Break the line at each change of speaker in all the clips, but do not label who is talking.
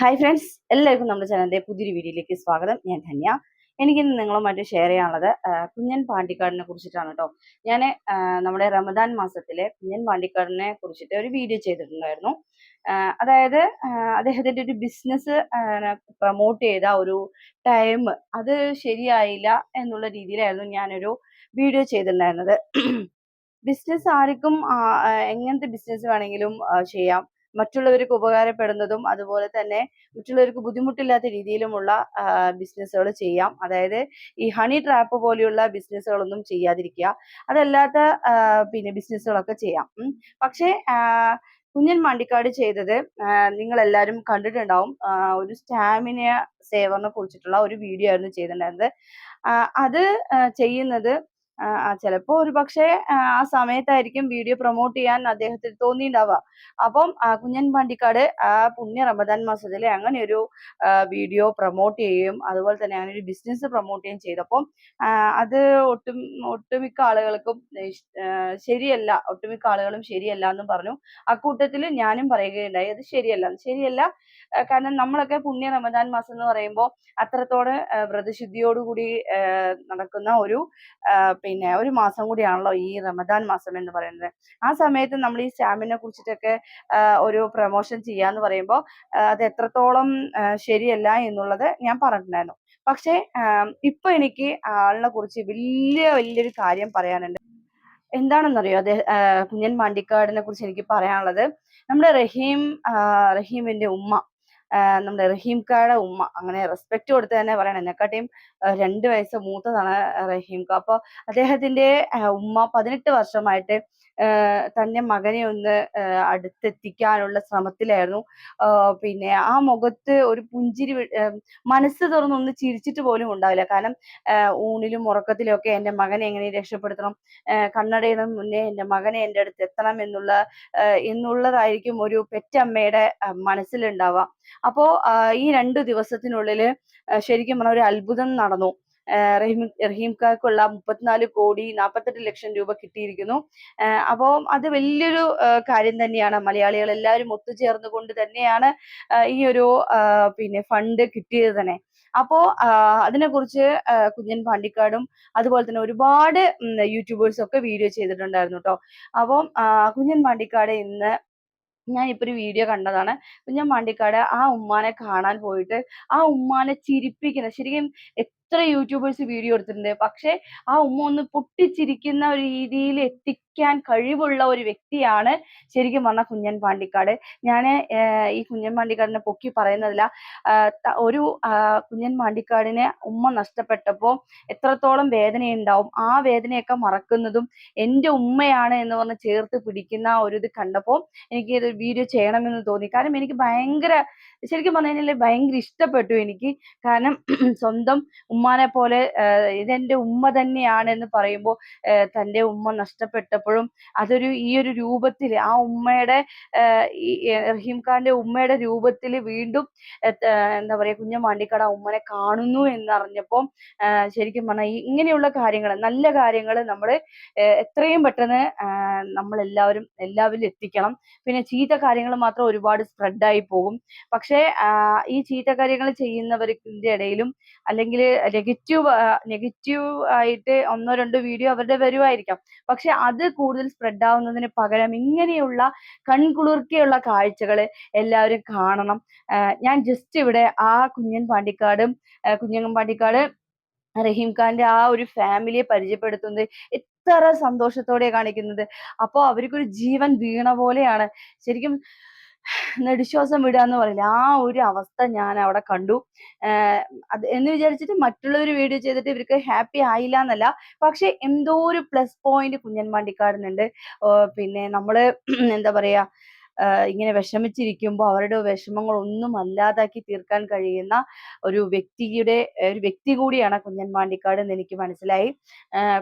Hi friends എല്ലാവർക്കും നമ്മുടെ ചാനലിന്റെ പുതിയൊരു വീഡിയോയിലേക്ക് സ്വാഗതം. ഞാൻ ധന്യ. എനിക്കിന്ന് നിങ്ങളുമായിട്ട് ഷെയർ ചെയ്യാനുള്ളത് കുഞ്ഞൻ പാണ്ടിക്കാടിനെ കുറിച്ചിട്ടാണ് കേട്ടോ ഞാൻ നമ്മുടെ റമദാൻ മാസത്തിലെ കുഞ്ഞൻ പാണ്ടിക്കാടിനെ കുറിച്ചിട്ട് ഒരു വീഡിയോ ചെയ്തിട്ടുണ്ടായിരുന്നു. അതായത് അദ്ദേഹത്തിന്റെ ഒരു ബിസിനസ് പ്രൊമോട്ട് ചെയ്ത ഒരു ടൈം അത് ശരിയായില്ല എന്നുള്ള രീതിയിലായിരുന്നു ഞാനൊരു വീഡിയോ ചെയ്തിട്ടുണ്ടായിരുന്നത്. ബിസിനസ് ആർക്കും എങ്ങനത്തെ ബിസിനസ് വേണമെങ്കിലും ചെയ്യാം. മറ്റുള്ളവർക്ക് ഉപകാരപ്പെടുന്നതും അതുപോലെ തന്നെ മറ്റുള്ളവർക്ക് ബുദ്ധിമുട്ടില്ലാത്ത രീതിയിലുമുള്ള ബിസിനസ്സുകൾ ചെയ്യാം. അതായത് ഈ ഹണി ട്രാപ്പ് പോലെയുള്ള ബിസിനസ്സുകളൊന്നും ചെയ്യാതിരിക്കുക. അതല്ലാത്ത പിന്നെ ബിസിനസ്സുകളൊക്കെ ചെയ്യാം. പക്ഷേ കുഞ്ഞൻ മണ്ടിക്കാട് ചെയ്തത് നിങ്ങൾ എല്ലാവരും കണ്ടിട്ടുണ്ടാവും. ഒരു സ്റ്റാമിന സേവറിനെ കുറിച്ചിട്ടുള്ള ഒരു വീഡിയോ ആയിരുന്നു ചെയ്തിട്ടുണ്ടായിരുന്നത്. അത് ചെയ്യുന്നത് ചിലപ്പോ ഒരു പക്ഷേ ആ സമയത്തായിരിക്കും വീഡിയോ പ്രൊമോട്ട് ചെയ്യാൻ അദ്ദേഹത്തിന് തോന്നിയിട്ടുണ്ടാവുക അപ്പം കുഞ്ഞൻ പാണ്ടിക്കാട് ആ പുണ്യ റമദാൻ മാസത്തിലെ അങ്ങനെ ഒരു വീഡിയോ പ്രൊമോട്ട് ചെയ്യുകയും അതുപോലെ തന്നെ അങ്ങനെ ഒരു ബിസിനസ് പ്രൊമോട്ട് ചെയ്യുകയും ചെയ്തപ്പം അത് ഒട്ടും ഒട്ടുമിക്ക ആളുകൾക്കും ശരിയല്ല ഒട്ടുമിക്ക ആളുകളും ശരിയല്ല എന്നും പറഞ്ഞു. അക്കൂട്ടത്തിൽ ഞാനും പറയുകയുണ്ടായി അത് ശരിയല്ല ശരിയല്ല. കാരണം നമ്മളൊക്കെ പുണ്യ റമദാൻ മാസം എന്ന് പറയുമ്പോൾ അത്രത്തോടെ വ്രതശുദ്ധിയോടുകൂടി നടക്കുന്ന ഒരു പിന്നെ ഒരു മാസം കൂടിയാണല്ലോ ഈ റമദാൻ മാസം എന്ന് പറയുന്നത്. ആ സമയത്ത് നമ്മൾ ഈ സ്റ്റാമിനെ കുറിച്ചിട്ടൊക്കെ ഒരു പ്രൊമോഷൻ ചെയ്യാന്ന് പറയുമ്പോൾ അത് എത്രത്തോളം ശരിയല്ല എന്നുള്ളത് ഞാൻ പറഞ്ഞിട്ടുണ്ടായിരുന്നു. പക്ഷേ ഇപ്പൊ എനിക്ക് ആളിനെ കുറിച്ച് വലിയ വലിയൊരു കാര്യം പറയാനുണ്ട്. എന്താണെന്നറിയോ? അദ്ദേഹം കുഞ്ഞൻ മാണ്ടിക്കാടിനെ കുറിച്ച് എനിക്ക് പറയാനുള്ളത്. നമ്മുടെ റഹീം റഹീമിന്റെ ഉമ്മ. നമ്മുടെ റഹീംക്കായുടെ ഉമ്മ. അങ്ങനെ റെസ്പെക്ട് കൊടുത്ത് തന്നെ പറയണം. എന്നെക്കാട്ടിയും രണ്ട് വയസ്സ് മൂത്തതാണ് റഹീം അപ്പൊ അദ്ദേഹത്തിന്റെ ആ, ഉമ്മ പതിനെട്ട് വർഷമായിട്ട് തന്റെ മകനെ ഒന്ന് അടുത്തെത്തിക്കാനുള്ള ശ്രമത്തിലായിരുന്നു. പിന്നെ ആ മുഖത്ത് ഒരു പുഞ്ചിരി മനസ്സ് തുറന്നൊന്ന് ചിരിച്ചിട്ട് പോലും ഉണ്ടാവില്ല. കാരണം ഊണിലും ഉറക്കത്തിലും ഒക്കെ എന്റെ മകനെ എങ്ങനെ രക്ഷപ്പെടുത്തണം? കണ്ണടയുടെ മുന്നേ എന്റെ മകനെ എന്റെ അടുത്ത് എത്തണം എന്നുള്ള എന്നുള്ളതായിരിക്കും ഒരു പെറ്റമ്മയുടെ മനസ്സിലുണ്ടാവുക. അപ്പോ ആ, ഈ രണ്ടു ദിവസത്തിനുള്ളിൽ ശരിക്കും പറഞ്ഞ ഒരു അത്ഭുതം നടന്നു. ആ, റഹീം റഹീംക്കാർക്കുള്ള മുപ്പത്തിനാല് കോടി നാൽപ്പത്തെട്ട് ലക്ഷം രൂപ കിട്ടിയിരിക്കുന്നു. അപ്പോൾ അപ്പോ അത് വലിയൊരു കാര്യം തന്നെയാണ്. മലയാളികൾ എല്ലാവരും ഒത്തുചേർന്നുകൊണ്ട് തന്നെയാണ് ഈ ഒരു പിന്നെ ഫണ്ട് കിട്ടിയത് തന്നെ. അപ്പോ അതിനെക്കുറിച്ച് കുഞ്ഞൻ പാണ്ടിക്കാടും അതുപോലെ തന്നെ ഒരുപാട് യൂട്യൂബേഴ്സ് ഒക്കെ വീഡിയോ ചെയ്തിട്ടുണ്ടായിരുന്നു കേട്ടോ. അപ്പം കുഞ്ഞൻ പാണ്ടിക്കാട് ഇന്ന് ഞാൻ ഇപ്പൊ ഒരു വീഡിയോ കണ്ടതാണ്. കുഞ്ഞൻ പാണ്ടിക്കാട് ആ ഉമ്മാനെ കാണാൻ പോയിട്ട് ആ ഉമ്മാനെ ചിരിപ്പിക്കുന്ന ശരിക്കും എത്ര യൂട്യൂബേഴ്സ് വീഡിയോ എടുത്തിട്ടുണ്ട്. പക്ഷെ ആ ഉമ്മ ഒന്ന് പൊട്ടിച്ചിരിക്കുന്ന ഒരു രീതിയിൽ എത്തിക്കാൻ കഴിവുള്ള ഒരു വ്യക്തിയാണ് ശരിക്കും പറഞ്ഞ കുഞ്ഞൻ പാണ്ടിക്കാട്. ഞാൻ ഈ കുഞ്ഞൻ പാണ്ടിക്കാടിനെ പൊക്കി പറയുന്നതില്ല ഒരു കുഞ്ഞൻ പാണ്ടിക്കാടിനെ ഉമ്മ നഷ്ടപ്പെട്ടപ്പോൾ എത്രത്തോളം വേദനയുണ്ടാവും ആ വേദനയൊക്കെ മറക്കുന്നതും എന്റെ ഉമ്മയാണ് എന്ന് പറഞ്ഞ് ചേർത്ത് പിടിക്കുന്ന ഒരു ഇത് കണ്ടപ്പോൾ എനിക്ക് ഇത് വീഡിയോ ചെയ്യണമെന്ന് തോന്നി. കാരണം എനിക്ക് ഭയങ്കര ശരിക്കും പറഞ്ഞു ഭയങ്കര ഇഷ്ടപ്പെട്ടു എനിക്ക്. കാരണം സ്വന്തം ഉമ്മാനെ പോലെ ആഹ് ഇതെന്റെ ഉമ്മ തന്നെയാണ് എന്ന് പറയുമ്പോൾ തന്റെ ഉമ്മ നഷ്ടപ്പെട്ടപ്പോഴും അതൊരു ഈ ഒരു രൂപത്തിൽ ആ ഉമ്മയുടെ റഹീം ഖാന്റെ ഉമ്മയുടെ രൂപത്തിൽ വീണ്ടും എന്താ പറയാ കുഞ്ഞമാണ്ടിക്കട ഉമ്മനെ കാണുന്നു എന്നറിഞ്ഞപ്പോൾ ശരിക്കും പറഞ്ഞാൽ ഇങ്ങനെയുള്ള കാര്യങ്ങൾ നല്ല കാര്യങ്ങൾ നമ്മൾ എത്രയും പെട്ടെന്ന് നമ്മൾ എല്ലാവരും എല്ലാവരിലും എത്തിക്കണം. പിന്നെ ചീത്ത കാര്യങ്ങൾ മാത്രം ഒരുപാട് സ്പ്രെഡായി പോകും. പക്ഷേ ഈ ചീത്ത കാര്യങ്ങൾ ചെയ്യുന്നവരുടെ ഇടയിലും അല്ലെങ്കിൽ നെഗറ്റീവ് നെഗറ്റീവ് ആയിട്ട് ഒന്നോ രണ്ടോ വീഡിയോ അവരുടെ വരുമായിരിക്കാം പക്ഷെ അത് കൂടുതൽ സ്പ്രെഡ് ആവുന്നതിന് പകരം ഇങ്ങനെയുള്ള കൺകുളിർക്കെയുള്ള കാഴ്ചകൾ എല്ലാവരും കാണണം. ഞാൻ ജസ്റ്റ് ഇവിടെ ആ കുഞ്ഞൻ പാണ്ടിക്കാടും കുഞ്ഞൻ പാണ്ടിക്കാട് റഹീം ഖാന്റെ ആ ഒരു ഫാമിലിയെ പരിചയപ്പെടുത്തുന്നത് എത്ര സന്തോഷത്തോടെ കാണിക്കുന്നത്. അപ്പൊ അവർക്കൊരു ജീവൻ വീണ പോലെയാണ്. ശരിക്കും നെടുശ്വാസം വിടുക എന്ന് പറയില്ല? ആ ഒരു അവസ്ഥ ഞാൻ അവിടെ കണ്ടു. അത് എന്ന് വിചാരിച്ചിട്ട് മറ്റുള്ളവർ വീഡിയോ ചെയ്തിട്ട് ഇവർക്ക് ഹാപ്പി ആയില്ല എന്നല്ല പക്ഷെ എന്തോ ഒരു പ്ലസ് പോയിന്റ് കുഞ്ഞൻ പാണ്ടിക്കാടിനുണ്ട് പിന്നെ നമ്മൾ എന്താ പറയാ ഇങ്ങനെ വിഷമിച്ചിരിക്കുമ്പോൾ അവരുടെ വിഷമങ്ങളൊന്നും അല്ലാതാക്കി തീർക്കാൻ കഴിയുന്ന ഒരു വ്യക്തിയുടെ ഒരു വ്യക്തി കൂടിയാണ് കുഞ്ഞൻ പാണ്ടിക്കാട് എന്ന് എനിക്ക് മനസ്സിലായി.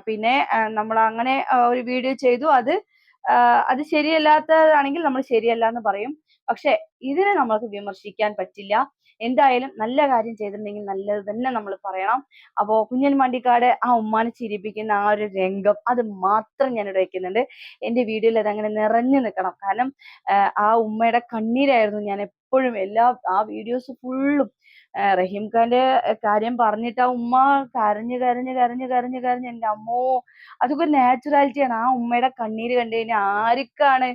പിന്നെ നമ്മൾ അങ്ങനെ ഒരു വീഡിയോ ചെയ്തു. അത് അത് ശരിയല്ലാത്തതാണെങ്കിൽ നമ്മൾ ശരിയല്ല എന്ന് പറയും. പക്ഷെ ഇതിനെ നമ്മൾക്ക് വിമർശിക്കാൻ പറ്റില്ല. എന്തായാലും നല്ല കാര്യം ചെയ്തിട്ടുണ്ടെങ്കിൽ നല്ലത് തന്നെ നമ്മൾ പറയണം. അപ്പോ കുഞ്ഞൻ മണ്ടിക്കാട് ആ ഉമ്മാനെ ചിരിപ്പിക്കുന്ന ആ ഒരു രംഗം അത് മാത്രം ഞാൻ ഇവിടെ വെക്കുന്നുണ്ട്. എന്റെ വീഡിയോയിൽ അത് അങ്ങനെ നിറഞ്ഞു നിൽക്കണം. കാരണം ആ ഉമ്മയുടെ കണ്ണീരായിരുന്നു ഞാൻ എപ്പോഴും എല്ലാ ആ വീഡിയോസ് ഫുള്ളും റഹീം ഖാന്റെ കാര്യം പറഞ്ഞിട്ട് ആ ഉമ്മ കരഞ്ഞു കരഞ്ഞു കരഞ്ഞു കരഞ്ഞു കരഞ്ഞ് എന്റെ അമ്മോ അതൊക്കെ ഒരു നാച്ചുറാലിറ്റിയാണ് ആ ഉമ്മയുടെ കണ്ണീര് കണ്ടു കഴിഞ്ഞാൽ ആർക്കാണ്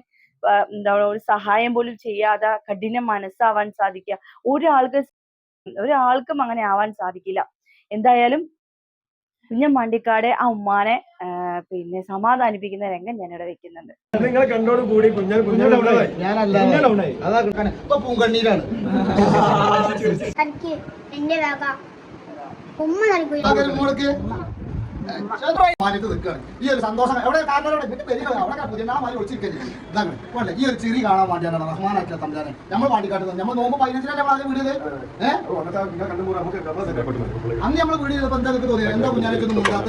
എന്താ ഒരു സഹായം പോലും ചെയ്യാതെ കഠിന മനസ്സാവാൻ സാധിക്കുക. ഒരാൾക്ക് ഒരാൾക്കും അങ്ങനെ ആവാൻ സാധിക്കില്ല. എന്തായാലും കുഞ്ഞൻ മണ്ടിക്കാട് ആ ഉമ്മാനെ പിന്നെ സമാധാനിപ്പിക്കുന്ന രംഗം ഞാൻ ഇവിടെ വെക്കുന്നുണ്ട്.
നിങ്ങളെ കണ്ടോട് കൂടി
പൂങ്കണ്ണീരാണ്
ഉമ്മ നൽകുക
നിൽക്കുകയാണ്. ഈ ഒരു സന്തോഷം എവിടെ ഇതാണ് ഈ ഒരു ചിരി കാണാൻ വേണ്ടിയാണ് റഹ്മാനാക്കിയ തമ്പാനെ നമ്മൾ പാണ്ടിക്കാട്ട് നമ്മൾ നോമ്പ് പതിനഞ്ചിനാണ് നമ്മൾ ആദ്യം ഏഹ് അന്ന് നമ്മൾ വീട് ചെയ്തപ്പോൾ എന്താ തോന്നിയത്? എന്താ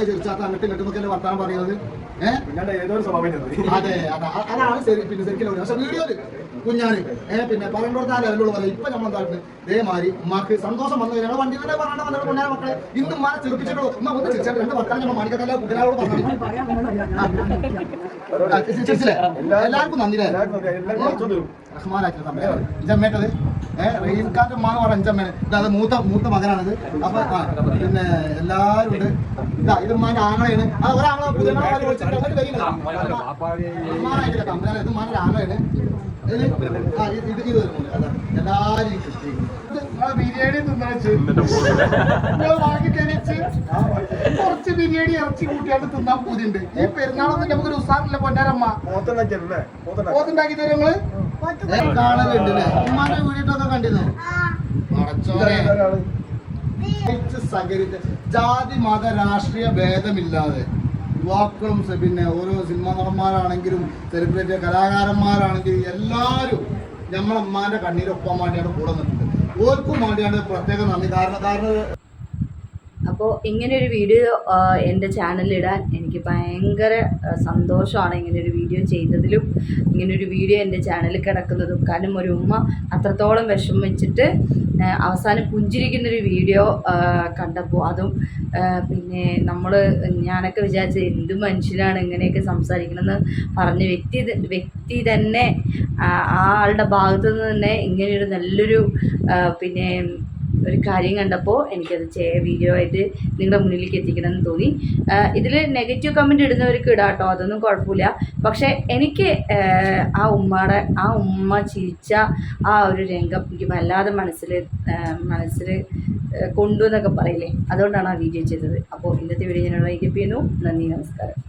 ചിരിച്ചാത്ത അങ്ങോട്ട് ഇങ്ങോട്ട് വർത്താനം പറയുന്നത്? ഏഹ് അതെ അതാണ് ശരി പിന്നെ ശരിക്കും പക്ഷെ വീഡിയോയിൽ കുഞ്ഞാന്. ഏ പിന്നെ പറയേണ്ടടുത്ത് ആ പറയാം പറയും ഇപ്പൊ നമ്മൾ എന്താ ഇതേമാതിരി ഉമ്മാക്ക് സന്തോഷം വന്നു ഞങ്ങൾ വണ്ടി തന്നെ പറഞ്ഞാൽ വന്നത് കൊണ്ടാണ് മക്കളെ. ഇന്ന് ഉമ്മാനെ ചെറുപ്പിച്ചിട്ടുള്ളൂ. ഉമ്മ ഒന്ന് ചിരിച്ചാൽ രണ്ട് വർത്താനം നമ്മൾ മാണിക്കത്തല്ല കുട്ടികളോട് പറഞ്ഞു എല്ലാവർക്കും നന്ദി
എല്ലാവർക്കും
റഹ്മാനാക്കി തമ്മിലാണ് ഇജമ്മേട്ടത് ഏഹ് റഹീംഖാന്റെ ഉമ്മാന്ന് പറഞ്ഞ ഇജമ്മേന് ഇതാ മൂത്ത മൂത്ത മകനാണിത്. അപ്പൊ ആ, പിന്നെ എല്ലാരും ഉണ്ട്. ഇതാ ഇത് ഉമ്മാന്റെ ആങ്ങളയാണ്. അത് ഒരാളെ ഇത് ഉമ്മാന്റെ ആങ്ങളയാണ് ഇത് എല്ലാരും കുറച്ച് ബിരിയാണി ഇറച്ചി കൂട്ടിയാണ്ട് തിന്നാൻ പൂതിയുണ്ട്. ഈ പെരുന്നാളൊന്നും നമുക്ക് ഒരു ഉസാറില്ല പൊന്നാരമ്മ.
പോത്തുണ്ടാക്കി
തരും നിങ്ങൾ? കണ്ടിരുന്നു? ജാതി മത രാഷ്ട്രീയ ഭേദമില്ലാതെ യുവാക്കളും പിന്നെ ഓരോ സിനിമാ നടന്മാരാണെങ്കിലും സെലിബ്രിറ്റി കലാകാരന്മാരാണെങ്കിലും എല്ലാവരും നമ്മളെ അമ്മാന്റെ കണ്ണീരൊപ്പം വേണ്ടിയാണ് കൂടെ നിൽക്കുന്നത്. ഓർക്കും വേണ്ടിയാണ് പ്രത്യേക നന്ദി. കാരണം കാരണം
അപ്പോൾ ഇങ്ങനെയൊരു വീഡിയോ എന്റെ ചാനലിടാൻ എനിക്ക് ഭയങ്കര സന്തോഷമാണ് ഇങ്ങനെയൊരു വീഡിയോ ചെയ്തതിലും ഇങ്ങനൊരു വീഡിയോ എന്റെ ചാനലിൽ കിടക്കുന്നതും. കാരണം ഒരു ഉമ്മ അത്രത്തോളം വിഷമിച്ചിട്ട് അവസാനം പുഞ്ചിരിക്കുന്നൊരു വീഡിയോ കണ്ടപ്പോൾ അതും പിന്നെ നമ്മൾ ഞാനൊക്കെ വിചാരിച്ചത് എന്ത് മനുഷ്യനാണ് ഇങ്ങനെയൊക്കെ സംസാരിക്കണമെന്ന് പറഞ്ഞ വ്യക്തി വ്യക്തി തന്നെ ആ ആളുടെ ഭാഗത്തു നിന്ന് തന്നെ ഇങ്ങനെയൊരു നല്ലൊരു പിന്നെ ഒരു കാര്യം കണ്ടപ്പോൾ എനിക്കത് ചേ വീഡിയോ ആയിട്ട് നിങ്ങളുടെ മുന്നിലേക്ക് എത്തിക്കണം എന്ന് തോന്നി ഇതിൽ നെഗറ്റീവ് കമന്റ് ഇടുന്നവർക്ക് ഇടാം കേട്ടോ അതൊന്നും കുഴപ്പമില്ല. പക്ഷേ എനിക്ക് ആ ഉമ്മയുടെ ആ ഉമ്മ ചിരിച്ച ആ ഒരു രംഗം എനിക്ക് വല്ലാതെ മനസ്സിൽ മനസ്സിൽ കൊണ്ടു എന്നൊക്കെ പറയില്ലേ? അതുകൊണ്ടാണ് ആ വീഡിയോ ചെയ്തത്. അപ്പോൾ ഇന്നത്തെ വീഡിയോ ഞാൻ വൈകിപ്പിക്കുന്നു. നന്ദി നമസ്കാരം.